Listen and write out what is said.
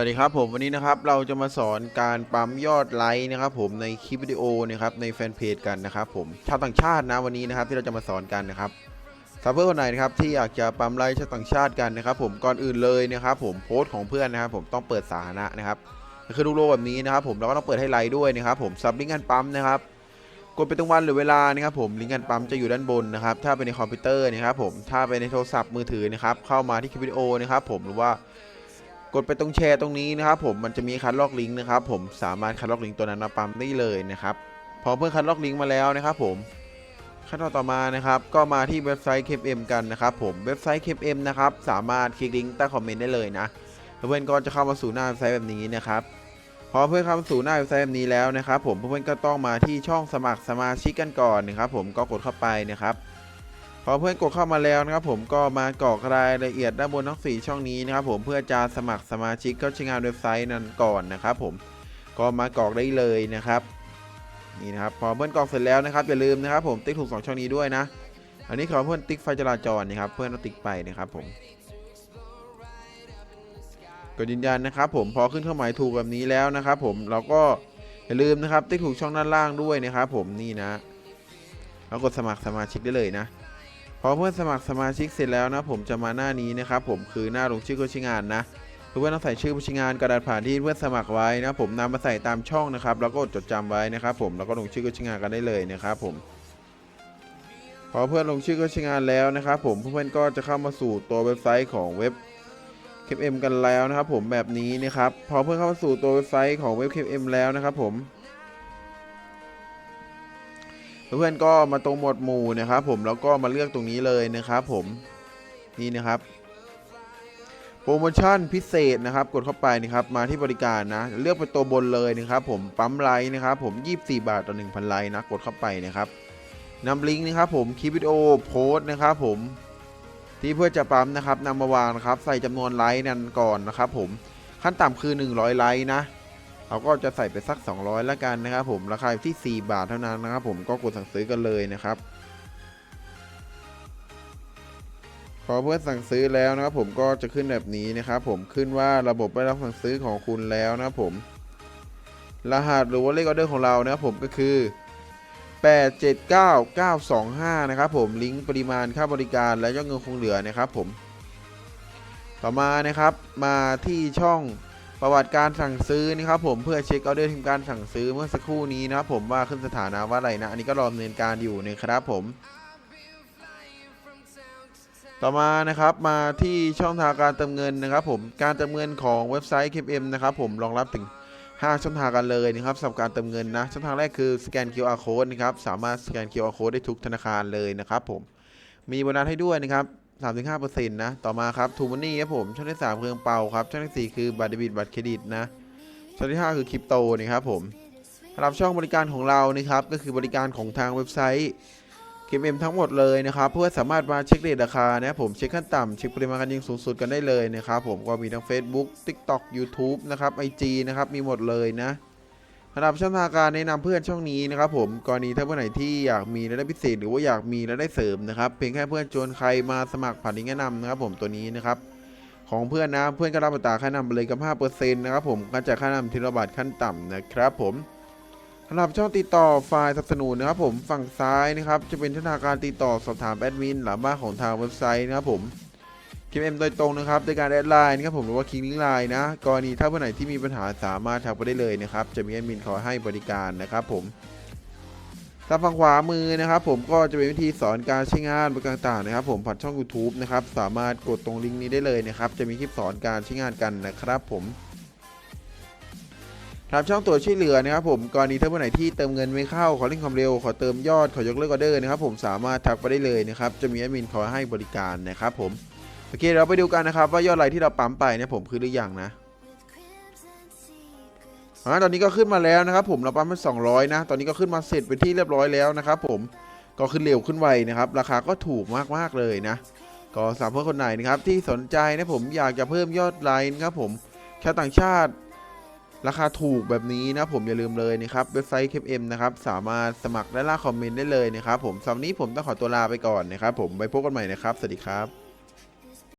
วัสดีครับผมวันนี้นะครับเราจะมาสอนการปั๊มยอดไลค์นะครับผมในคลิปวิดีโอนะครับในแฟนเพจกันนะครับผมชาวต่างชาตินะวันนี้นะครับที่เราจะมาสอนกันนะครับสำหรับเพื่อนคนไหนนะครับที่อยากจะปั๊มไลค์ชาวต่างชาติกันนะครับผมก่อนอื่นเลยนะครับผมโพสต์ของเพื่อนนะครับผมต้องเปิดสาธารณะนะครับคือลูกโลกแบบนี้นะครับผมเราก็ต้องเปิดให้ไลค์ด้วยนะครับผมซับลิงก์การปั๊มนะครับกดไปตรงวันหรือเวลานะครับผมลิงก์การปั๊มจะอยู่ด้านบนนะครับถ้าเป็นในคอมพิวเตอร์นะครับผมถ้าเป็นในโทรศัพท์มือถือนะครับเข้ามาที่คลิปวิดีโอนะครับผมหรือว่า กดไปตรงแชร์ตรงนี้นะครับผมมันจะมีคัดลอกลิงก์นะครับผมสามารถคัดลอกลิงก์ตัวนั้นมาปั๊มได้เลยนะครับพอเพื่อนคัดลอกลิงก์มาแล้วนะครับผมขั้นตอนต่อมานะครับก็มาที่เว็บไซต์ KM กันนะครับผมเว็บไซต์ KM นะครับสามารถคลิกลิงก์ใต้คอมเมนต์ได้เลยนะเพื่อนก็จะเข้ามาสู่หน้าเว็บไซต์แบบนี้นะครับพอเพื่อนเข้ามาสู่หน้าเว็บไซต์แบบนี้แล้วนะครับผมเพื่อนก็ต้องมาที่ช่องสมัครสมาชิกกันก่อนนะครับผมก็กดเข้าไปนะครับ พอเพื่อนกดเข้ามาแล้วนะครับผมก็มากรอกรายละเอียดด้านบนทั้ง 4 ช่องนี้นะครับผมเพื่อจะสมัครสมาชิกเข้าใช้งานเว็บไซต์นั้นก่อนนะครับผมก็มากรอกได้เลยนะครับนี่นะครับพอเพื่อนกรอกเสร็จแล้วนะครับอย่าลืมนะครับผมติ๊กถูก 2 ช่องนี้ด้วยนะ อันนี้ขอเพื่อนติ๊กไฟจราจรนะครับเพื่อนติ๊กไปนะครับผมกดยืนยันนะครับผมพอขึ้นเครื่องหมายถูกแบบนี้แล้วนะครับผมเราก็อย่าลืมนะครับติ๊กถูกช่องด้านล่างด้วยนะครับผมนี่นะแล้วกดสมัครสมาชิกได้เลยนะ อเพื่อนสมัครสมาชิกเสร็จแล้วนะผมจะมาหน้านี้นะครับผมคือหน้าลงชื่อผู้ใช้งานนะเพื่อนต้องใส่ชื่อผู้ใช้งานกระดาษผ่านที่เพื่อนสมัครไว้นะผมนำมาใส่ตามช่องนะครับ แล้วก็จดจำไว้นะครับ ผมแล้วก็ลงชื่อผู้ใช้งานกันได้เลยนะครับผมพอเพื่อนลงชื่อผู้ใช้งานแล้วนะครับผมเพื่อนก็จะเข้ามาสู่ตัวเว็บไซต์ของเว็บ KM กันแล้วนะครับ ผมแบบนี้นะครับพอเพื่อนเข้ามาสู่ตัวเว็บไซต์ของเว็บ KM แล้วนะครับ ผม เพื่อนก็มาตรงหมวดหมู่นะครับ ผมแล้วก็มาเลือกตรงนี้เลยนะครับ ผมนี่นะครับโปรโมชั่นพิเศษนะครับ กดเข้าไปนะครับมาที่บริการนะ เลือกไปตัวบนเลยนะครับ ผมปั๊มไลน์นะครับผม 24 บาทต่อ 1,000ไลน์นะกดเข้าไปนะครับนำลิงก์นะครับผมคลิปวิดีโอโพสนะครับผมที่เพื่อจะปั๊มนะครับนำมาวางนะครับ ใส่จำนวนไลน์นั้นก่อนนะครับ ผมขั้นต่ำคือ 100 ไลน์นะ เราก็จะใส่ไปสัก 200แล้วกันนะครับผมราคาที่ 4 บาทเท่านั้นนะครับผมก็กดสั่งซื้อกันเลยนะครับพอเพื่อนสั่งซื้อแล้วนะครับผมก็จะขึ้นแบบนี้นะครับผมขึ้นว่าระบบได้รับสั่งซื้อของคุณแล้วนะครับผมรหัสหรือว่าเลขออเดอร์ของเรานะครับผมก็คือ 879925 นะครับผมลิงก์ปริมาณค่าบริการและยอดเงินคงเหลือนะครับผมต่อมานะครับมาที่ช่อง ประวัติการสั่งซื้อนะครับผมเพื่อเช็คเออเดอร์ทีมการสั่งซื้อเมื่อสักครู่นี้นะครับผมว่าขึ้นสถานะว่าอะไรนะ อันนี้ก็รอดำเนินการอยู่นะครับผม ต่อมานะครับมาที่ช่องทางการเติมเงินนะครับผมการเติมเงินของเว็บไซต์ KM นะครับผมรองรับถึง 5 ช่องทางกันเลยนะครับสำหรับการเติมเงินนะช่องทางแรกคือสแกน QR code นะครับสามารถสแกน QR code ได้ทุกธนาคารเลยนะครับผมมีโบนัสให้ด้วยนะครับ 3-5%นะ ต่อมาครับทูมันนี่ครับผม ช่องที่ 3 คือเปาครับ ช่องที่ 4 คือบัตรเดบิตบัตรเครดิตนะ ช่องที่ 5 คือคริปโตนะครับผมสำหรับช่องบริการของเรานะครับ ก็คือบริการของทางเว็บไซต์ KM ทั้งหมดเลยนะครับ เพื่อสามารถมาเช็คเรทราคานะผมเช็คขั้นต่ำเช็คปริมาณการยิงสูงสุดกันได้เลยนะครับผมก็มีทั้ง Facebook TikTok YouTube นะครับ IG นะครับมีหมดเลยนะ สำหรับช่องทางการแนะนำเพื่อนช่องนี้นะครับผมกรณีถ้าเพื่อนไหนที่อยากมีรายได้พิเศษหรือว่าอยากมีรายได้เสริมนะครับเพียงแค่เพื่อนชวนใครมาสมัครผ่านลิงก์แนะนำนะครับผมตัวนี้นะครับของเพื่อนนะเพื่อนก็รับอัตราค่าแนะนำไปเลยกับ5%นะครับผมการจ่ายค่าแนะนำทีละบาทขั้นต่ำนะครับผมสำหรับช่องติดต่อฝ่ายสนับสนุนนะครับผมฝั่งซ้ายนะครับจะเป็นช่องทางการติดต่อสอบถามแอดมินหลังบ้านของทางเว็บไซต์นะครับผม คิมเอ็มโดยตรงนะครับโดยการแอดไลน์นะครับผมหรือว่าคิงลิงก์ไลน์นะกรณีถ้าเพื่อนไหนที่มีปัญหาสามารถทักไปได้เลยนะครับ จะมีแอดมินคอยให้บริการนะครับผมทางฝั่งขวามือนะครับ ผมก็จะเป็นวิธีสอนการใช้งานบริการต่างๆนะครับ ผมผ่านช่อง YouTube นะครับสามารถกดตรงลิงก์นี้ได้เลยนะครับ จะมีคลิปสอนการใช้งานกันนะครับ ผมครับช่องตัวช่วยเหลือนะครับ ผมกรณีถ้าเพื่อนไหนที่เติมเงินไม่เข้าขอเร่งความเร็วขอเติมยอดขอยกเลิกออเดอร์นะครับ ผมสามารถทักไปได้เลยนะครับ จะมีแอดมินคอยให้บริการนะครับ ผม โอเคเราไปดูกันนะครับ ว่ายอดไลค์ที่เราปั๊มไปเนี่ยผมคือหรือยังนะอ่าตอนนี้ก็ขึ้นมาแล้วนะครับ ผมเราปั๊มไป200 นะ ตอนนี้ก็ขึ้นมาเสร็จเป็นที่เรียบร้อยแล้วนะครับผมก็ขึ้นเร็วขึ้นไวนะครับ ราคาก็ถูกมากๆเลยนะ ก็สำหรับเพื่อนคนไหนนะครับที่สนใจนะผมอยากจะเพิ่มยอดไลค์นะครับผมชาวต่างชาติ ราคาถูกแบบนี้นะผมอย่าลืมเลยนะครับเว็บไซต์ KM นะครับสามารถสมัครและล่าคอมเมนต์ได้เลยนะครับผมสำหรับนี้ผมต้องขอตัวลาไปก่อนนะครับผมไว้พบกันใหม่นะครับ สวัสดีครับ